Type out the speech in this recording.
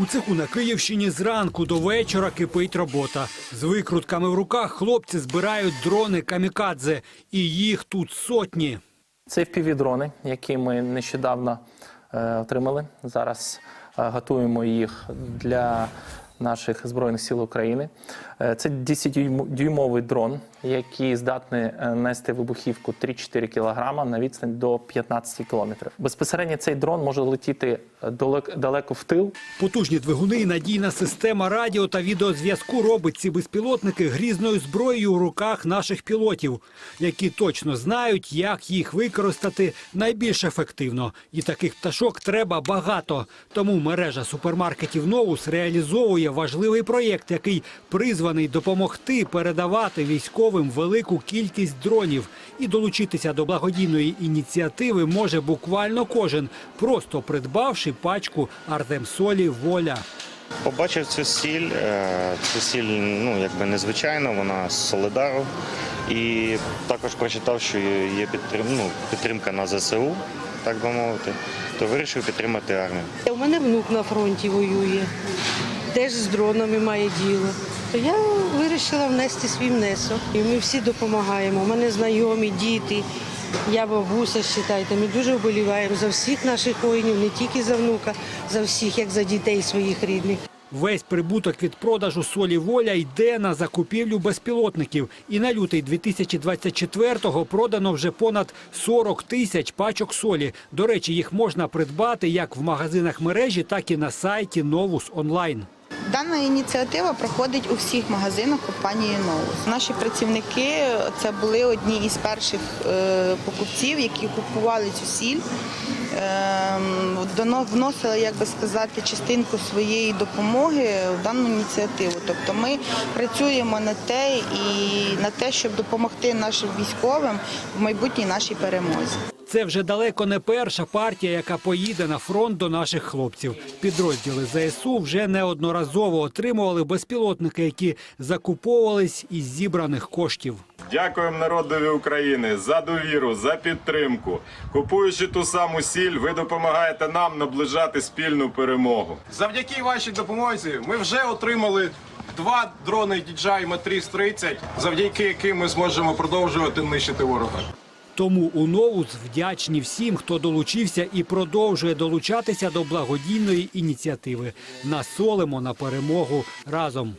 У цеху на Київщині зранку до вечора кипить робота. З викрутками в руках хлопці збирають дрони камікадзе. І їх тут сотні. Це FPV-дрони, які ми нещодавно е, отримали. Зараз е, готуємо їх для наших збройних сил України. Е, це 10-дюймовий дрон, який здатний е, нести вибухівку 3-4 кг на відстань до 15 км. Безпосередньо цей дрон може летіти е, далеко в тил, Потужні двигуни, і надійна система радіо та відеозв'язку робить ці безпілотники грізною зброєю у руках наших пілотів, які точно знають, як їх використати найбільш ефективно. І таких пташок треба багато. Тому мережа супермаркетів Новус реалізовує важливий проєкт, який призваний допомогти передавати військовим велику кількість дронів. І долучитися до благодійної ініціативи може буквально кожен, просто придбавши пачку Артемсолі Воля. Побачив цю сіль. е, Ця сіль ну, якби незвичайна, вона з Солидару. І також прочитав, що є підтрим, ну, підтримка на ЗСУ, так би мовити, то вирішив підтримати армію. У мене внук на фронті воює, теж з дронами має діло. То я вирішила внести свій внесок. І ми всі допомагаємо. У мене знайомі, діти. Я бабуся, вважайте, ми дуже вболіваємо за всіх наших воїнів, не тільки за внука, за всіх, як за дітей своїх рідних. Весь прибуток від продажу солі воля йде на закупівлю безпілотників. І на лютий 2024-го продано вже понад 40 тисяч пачок солі. До речі, їх можна придбати як в магазинах мережі, так і на сайті Новус онлайн. Дана ініціатива проходить у всіх магазинах компанії Новус. Наші працівники це були одні із перших е, покупців, які купували цю сіль. Ем, вносили, як би сказати, частинку своєї допомоги в дану ініціативу. Тобто ми працюємо на те і на те, щоб допомогти нашим військовим в майбутній нашій перемозі. Це вже далеко не перша партія, яка поїде на фронт до наших хлопців. Підрозділи ЗСУ вже неодноразово отримували безпілотники, які закуповувались із зібраних коштів. Дякуємо народові України за довіру, за підтримку. Купуючи ту саму сіль, ви допомагаєте нам наближати спільну перемогу. Завдяки вашій допомозі ми вже отримали два дрони DJI Matrix 30, завдяки яким ми зможемо продовжувати нищити ворога. Тому у Новус вдячні всім, хто долучився і продовжує долучатися до благодійної ініціативи. Насолимо на перемогу разом.